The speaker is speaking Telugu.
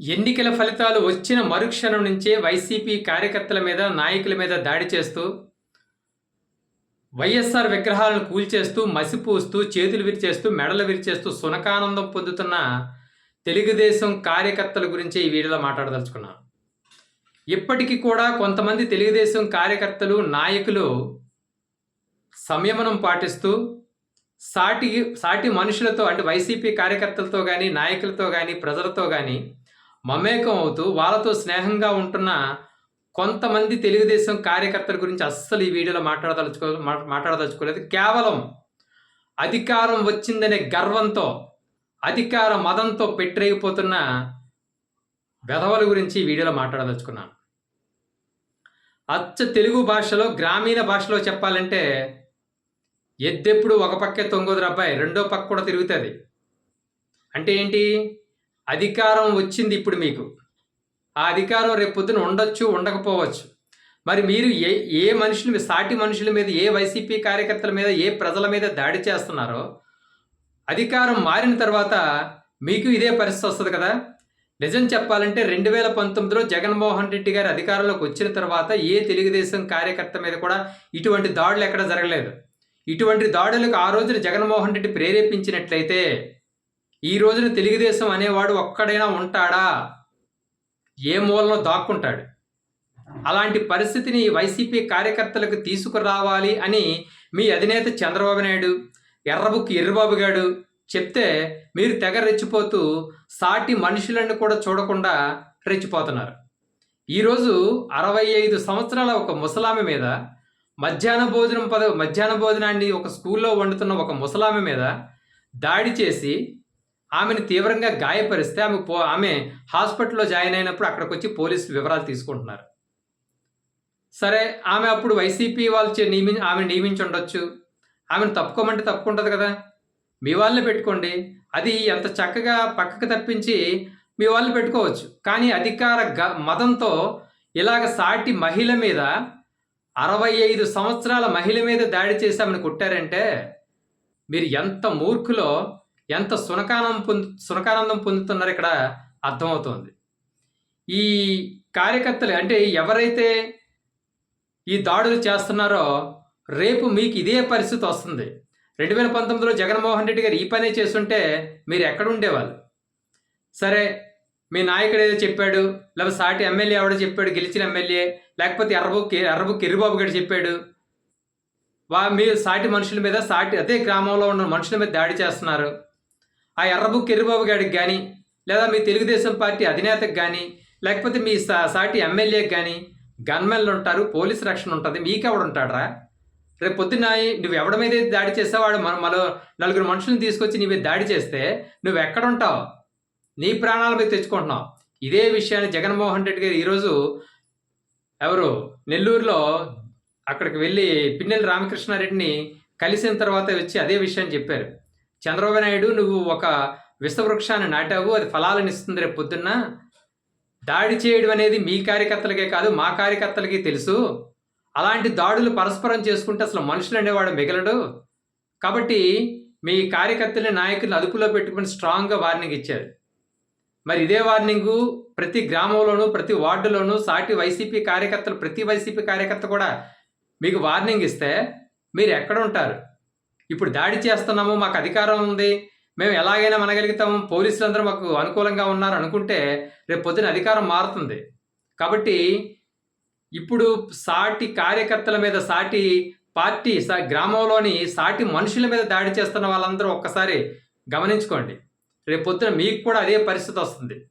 ఎన్నికల ఫలితాలు వచ్చిన మరుక్షణం నుంచే వైసీపీ కార్యకర్తల మీద నాయకుల మీద దాడి చేస్తూ వైఎస్ఆర్ విగ్రహాలను కూల్చేస్తూ మసిపూస్తూ చేతులు విరిచేస్తూ మెడలు విరిచేస్తూ సునకానందం పొందుతున్న తెలుగుదేశం కార్యకర్తల గురించి ఈ వీడియోలో మాట్లాడదలుచుకున్నాను. ఇప్పటికీ కూడా కొంతమంది తెలుగుదేశం కార్యకర్తలు నాయకులు సంయమనం పాటిస్తూ సాటి సాటి మనుషులతో అంటే వైసీపీ కార్యకర్తలతో కానీ నాయకులతో కానీ ప్రజలతో కానీ మమేకం అవుతూ వాళ్ళతో స్నేహంగా ఉంటున్న కొంతమంది తెలుగుదేశం కార్యకర్తల గురించి అస్సలు ఈ వీడియోలో మాట్లాడదలుచుకో మాట్లాడదలుచుకోలేదు. కేవలం అధికారం వచ్చిందనే గర్వంతో అధికార మదంతో పెట్టరేగిపోతున్న వెధవల గురించి ఈ వీడియోలో మాట్లాడదలుచుకున్నాను. అచ్చ తెలుగు భాషలో గ్రామీణ భాషలో చెప్పాలంటే ఎద్దెప్పుడు ఒక పక్కే తొంగోదు అబ్బాయి రెండో పక్క కూడా తిరుగుతుంది. అంటే ఏంటి? అధికారం వచ్చింది ఇప్పుడు మీకు. ఆ అధికారం రేపు ఉండొచ్చు ఉండకపోవచ్చు. మరి మీరు ఏ ఏ మనుషుల మీద సాటి మనుషుల మీద ఏ వైసీపీ కార్యకర్తల మీద ఏ ప్రజల మీద దాడి చేస్తున్నారో అధికారం మారిన తర్వాత మీకు ఇదే పరిస్థితి వస్తుంది కదా. నిజం చెప్పాలంటే రెండు వేల పంతొమ్మిదిలో జగన్మోహన్ రెడ్డి గారు అధికారంలోకి వచ్చిన తర్వాత ఏ తెలుగుదేశం కార్యకర్త మీద కూడా ఇటువంటి దాడులు ఎక్కడ జరగలేదు. ఇటువంటి దాడులకు ఆ రోజున జగన్మోహన్ రెడ్డి ప్రేరేపించినట్లయితే ఈ రోజున తెలుగుదేశం అనేవాడు ఒక్కడైనా ఉంటాడా? ఏ మూలలో దాక్కుంటాడు? అలాంటి పరిస్థితిని వైసీపీ కార్యకర్తలకు తీసుకురావాలి అని మీ అధినేత చంద్రబాబు నాయుడు ఎర్రబుక్కి ఎర్రబాబు గారు చెప్తే మీరు తెగ రెచ్చిపోతూ సాటి మనుషులను కూడా చూడకుండా రెచ్చిపోతున్నారు. ఈరోజు అరవై ఐదు సంవత్సరాల ఒక ముసలామె మీద మధ్యాహ్న భోజనం పద మధ్యాహ్న భోజనాన్ని ఒక స్కూల్లో వండుతున్న ఒక ముసలామె మీద దాడి చేసి ఆమెను తీవ్రంగా గాయపరిస్తే ఆమె పో ఆమె హాస్పిటల్లో జాయిన్ అయినప్పుడు అక్కడికి వచ్చి పోలీసులు వివరాలు తీసుకుంటున్నారు. సరే ఆమె అప్పుడు వైసీపీ వాళ్ళు చే- నియమి ఆమె నియమించి ఉండొచ్చు. ఆమెను తప్పుకోమంటే తప్పుకుంటుంది కదా. మీ వాళ్ళని పెట్టుకోండి. అది ఎంత చక్కగా పక్కకు తప్పించి మీ వాళ్ళని పెట్టుకోవచ్చు. కానీ అధికార గ మదంతో ఇలాగ సాటి మహిళ మీద అరవై ఐదు సంవత్సరాల మహిళ మీద దాడి చేసి ఆమెను కొట్టారంటే మీరు ఎంత మూర్ఖులో ఎంత సునకానం పొందు సునకానందం పొందుతున్నారో ఇక్కడ అర్థమవుతోంది. ఈ కార్యకర్తలు అంటే ఎవరైతే ఈ దాడులు చేస్తున్నారో రేపు మీకు ఇదే పరిస్థితి వస్తుంది. రెండు వేల పంతొమ్మిదిలో జగన్మోహన్ రెడ్డి గారు ఈ పనే చేస్తుంటే మీరు ఎక్కడ ఉండేవాళ్ళు? సరే మీ నాయకుడు ఏదో చెప్పాడు లేకపోతే సాటి ఎమ్మెల్యే ఎవడో చెప్పాడు గెలిచిన ఎమ్మెల్యే లేకపోతే ఎర్రబుక్ ఎర్రబుక్ ఎర్రిబాబు గారు చెప్పాడు. వా మీరు సాటి మనుషుల మీద సాటి అదే గ్రామంలో ఉన్న మనుషుల మీద దాడి చేస్తున్నారు. ఆ ఎర్రబుక్ ఎర్రిబాబు గారికి కానీ లేదా మీ తెలుగుదేశం పార్టీ అధినేతకు కానీ లేకపోతే మీ సా సాటి ఎమ్మెల్యేకి కానీ గన్మెన్లు ఉంటారు పోలీస్ రక్షణ ఉంటుంది మీకెవడు ఉంటాడరా రేపు పొద్దున్న నువ్వు ఎవడి మీద దాడి చేస్తావాడు మన మరో నలుగురు మనుషులను తీసుకొచ్చి నీ మీద దాడి చేస్తే నువ్వు ఎక్కడుంటావు నీ ప్రాణాల మీద తెచ్చుకుంటున్నావు ఇదే విషయాన్ని జగన్మోహన్ రెడ్డి గారు ఈరోజు ఎవరు? నెల్లూరులో అక్కడికి వెళ్ళి పిన్నెల్లి రామకృష్ణారెడ్డిని కలిసిన తర్వాత వచ్చి అదే విషయాన్ని చెప్పారు. చంద్రబాబు నాయుడు నువ్వు ఒక విషవృక్షాన్ని నాటావు అది ఫలాలను ఇస్తుంది రేపు పొద్దున్న. దాడి చేయడం అనేది మీ కార్యకర్తలకే కాదు మా కార్యకర్తలకి తెలుసు. అలాంటి దాడులు పరస్పరం చేసుకుంటే అసలు మనుషులు అనేవాడు మిగలడు. కాబట్టి మీ కార్యకర్తల నాయకులను అదుపులో పెట్టుకుని స్ట్రాంగ్గా వార్నింగ్ ఇచ్చారు. మరి ఇదే వార్నింగు ప్రతి గ్రామంలోనూ ప్రతి వార్డులోనూ సాటి వైసీపీ కార్యకర్తలు ప్రతి వైసీపీ కార్యకర్త కూడా మీకు వార్నింగ్ ఇస్తే మీరు ఎక్కడ ఉంటారు? ఇప్పుడు దాడి చేస్తున్నాము మాకు అధికారం ఉంది మేము ఎలాగైనా మనగలుగుతాము పోలీసులందరూ మాకు అనుకూలంగా ఉన్నారు అనుకుంటే రేపు పొద్దున అధికారం మారుతుంది. కాబట్టి ఇప్పుడు సాటి కార్యకర్తల మీద సాటి పార్టీ సా- గ్రామంలోని సాటి మనుషుల మీద దాడి చేస్తున్న వాళ్ళందరూ ఒక్కసారి గమనించుకోండి. రేపు పొద్దున మీకు కూడా అదే పరిస్థితి వస్తుంది.